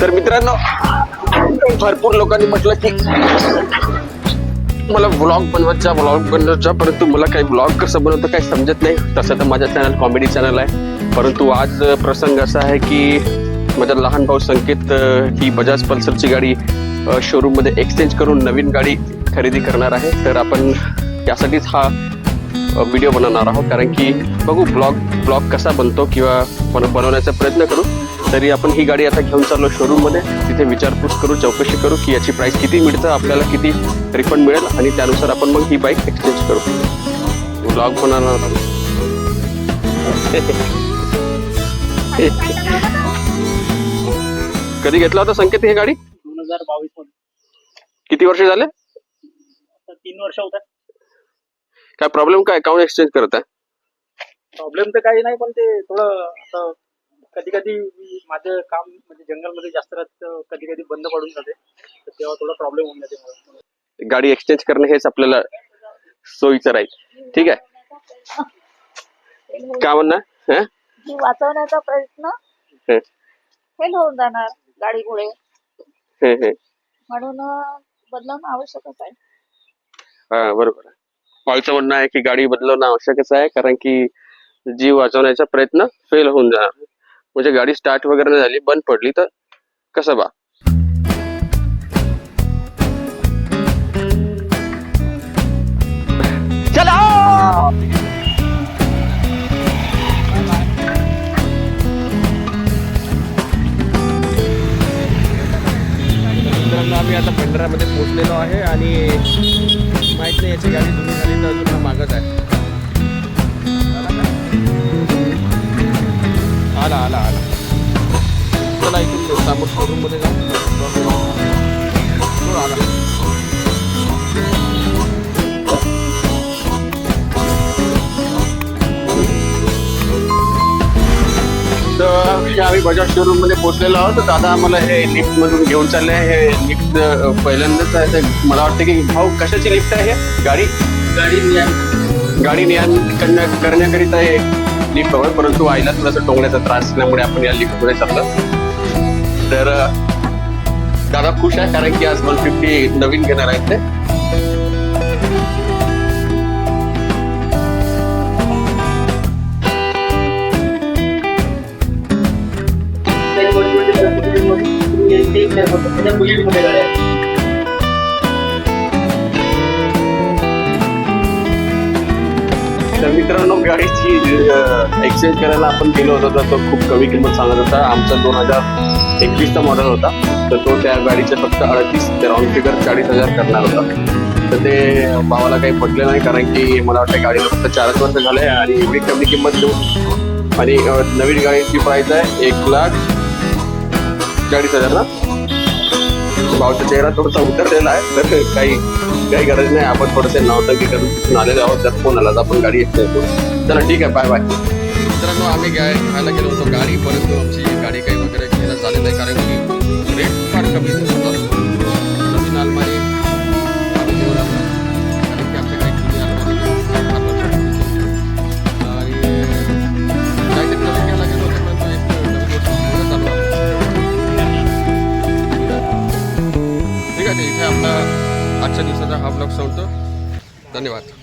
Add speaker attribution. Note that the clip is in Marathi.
Speaker 1: तर मित्रांनो भरपूर लोकांनी म्हटलं की मला ब्लॉग बनवायचा ब्लॉग बनवायचा परंतु मला काही ब्लॉग कसं बनवतं काही समजत नाही. तसं तर माझा चॅनल कॉमेडी चॅनल आहे. परंतु आज प्रसंग असा आहे की माझा लहान भाऊ संकेत ही बजाज पल्सरची गाडी शोरूममध्ये एक्सचेंज करून नवीन गाडी खरेदी करणार आहे. तर आपण त्यासाठीच हा व्हिडिओ बनवणार आहोत. कारण की बघू ब्लॉग ब्लॉग कसा बनतो किंवा बनवण्याचा प्रयत्न करू. तरी आपण ही गाडी आता घेऊन चाललो शोरूममध्ये तिथे विचारपूस करू चौकशी करू की याची प्राइस किती मिळतं आपल्याला किती रिफंड मिळेल आणि त्यानुसार आपण मग ही बाईक एक्सचेंज करू. ब्लॉग आहोत. कधी घेतला होता संकेत ही गाडी?
Speaker 2: दोन हजार बावीसमध्ये.
Speaker 1: किती वर्ष झाले?
Speaker 2: तीन वर्ष होत
Speaker 1: काय प्रॉब्लेम काय? काऊन एक्सचेंज करत आहे?
Speaker 2: प्रॉब्लेम तर काही नाही पण ते थोडं कधी कधी माझं काम म्हणजे जंगलमध्ये जास्त राहत कधी कधी बंद पडून जाते. तर तेव्हा थोडा प्रॉब्लेम होऊन जाते मला.
Speaker 1: गाडी एक्सचेंज करणं हेच आपल्याला सोयीचं राहील. ठीक आहे? काय म्हणणार? हं?
Speaker 3: जी वाचवण्याचा प्रयत्न
Speaker 1: हं,
Speaker 3: फेल होऊन जाणार गाडीमुळे.
Speaker 1: हं, हं.
Speaker 3: म्हणून अं, बदलवणं आवश्यकच आहे.
Speaker 1: हा बरोबर आहे. पॉलचं म्हणणं आहे की गाडी बदलवणं आवश्यकच आहे कारण की जीव वाचवण्याचा प्रयत्न फेल होऊन जाणार. म्हणजे गाडी स्टार्ट वगैरे नाही झाली बंद पडली तर कसं बा? आम्ही आता भंडारामध्ये पोहोचलेलो आहे आणि माहीत नाही याची गाडी जुनी झाली तर अजून मागत आहे आला आला. चला इथून समोर शोरूममध्ये जाऊ. आला. आम्ही बजाज शोरूममध्ये पोहोचलेलो आहोत. तर दादा आम्हाला हे लिफ्ट मधून घेऊन चालले आहे. हे लिफ्ट पहिल्यांदाच आहे. तर मला वाटतं की भाऊ कशाची लिफ्ट आहे हे? गाडी? गाडी गाडी नियन करण्या- करण्याकरिता हे लिफ्ट हवं परंतु आईला थोडासा टोंगण्याचा त्रास असल्यामुळे आपण या लिफ्ट चाललं. तर दादा खुश आहे कारण की आज वन फिफ्टी नवीन घेणार आहेत ते. तर मित्रांनो गाडीची एक्सचेंज करायला आपण गेलो होतो तर तो खूप कमी किंमत सांगत होता. आमचा दोन हजार एकवीसचा मॉडेल होता. तर तो त्या गाडीचे फक्त अडतीस ते राऊंड फिगर चाळीस हजार करणार होता. तर ते भावाला काही पटले नाही कारण की मला वाटतं गाडीला फक्त चारच वर्ष झाले आणि एवढी कमी किंमत देऊन आणि नवीन गाडीची प्राईस आहे एक लाख चाळीस हजार ना? भावचा चेहरा थोडासा उतरलेला आहे. तर काही काही गरज नाही. आपण थोडंसं नौटंकी करून तिथून आलेलो आहोत. त्यात फोन आला आपण गाडी येत नाही. चला ठीक आहे. बाय बाय मित्रांनो आम्ही गाय खायला गेलो होतो गाडी परंतु आमची गाडी काही वगैरे घ्यायला झाली नाही कारण की रेट फार कमी ठीक आहे ते इथे आपला आजच्या दिवसाचा हा ब्लॉग संपतो. धन्यवाद.